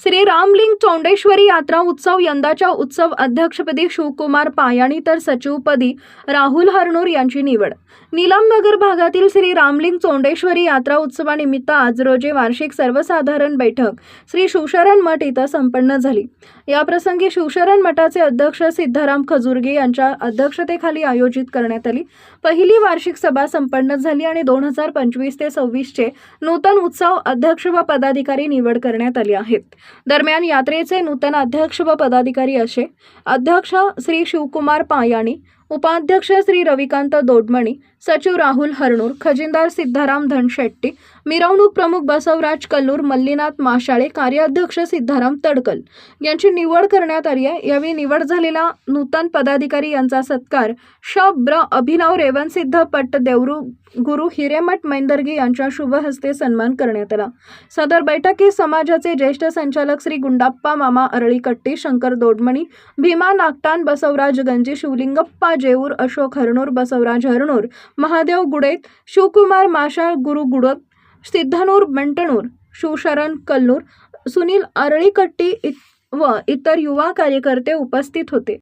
श्री रामलिंग चौंडेश्वरी यात्रा उत्सव यंदाच्या उत्सव अध्यक्षपदी शिवकुमार पायाणी तर सचिवपदी राहुल हरनूर यांची निवड. निलमनगर भागातील श्री रामलिंग चौंडेश्वरी यात्रा उत्सवानिमित्त आज रोजी वार्षिक सर्वसाधारण बैठक श्री शिवशरण मठ इथं संपन्न झाली. याप्रसंगी शिवशरण मठाचे अध्यक्ष सिद्धाराम खजुर्गे यांच्या अध्यक्षतेखाली आयोजित करण्यात आली. पहिली वार्षिक सभा संपन्न झाली आणि दोन हजार पंचवीस ते सव्वीसचे नूतन उत्सव अध्यक्ष व पदाधिकारी निवड करण्यात आली आहेत दरम्यान यात्रेचे नूतन अध्यक्ष व पदाधिकारी असे. अध्यक्ष श्री शिवकुमार पायाणी उपाध्यक्ष श्री रविकांत दोडमणी सचिव राहुल हरनूर खजिनदार सिद्धाराम धनशेट्टी मिरवणूक प्रमुख बसवराज कल्लूर मल्लीनाथ माशाळे कार्याध्यक्ष सिद्धाराम तडकल यांची निवड करण्यात आली आहे. यावेळी निवड झालेला नूतन पदाधिकारी यांचा सत्कार श ब्र अभिनव रेवनसिद्ध पट्ट देवरू गुरु हिरेमठ मैंदर्गी यांच्या शुभहस्ते सन्मान करण्यात आला. सदर बैठकीत समाजाचे ज्येष्ठ संचालक श्री गुंडाप्पा मामा अरळीकट्टी शंकर दोडमणी भीमा नागटान बसवराज गंजी शिवलिंगप्पा जेऊर अशोक हरणूर बसवराज हरनूर महादेव गुडेत शिवकुमार माशाळ गुरु गुडत सिद्धनूर बंटणूर शिवशरण कल्लूर सुनील अरळीकट्टी इत- व इतर युवा कार्यकर्ते उपस्थित होते.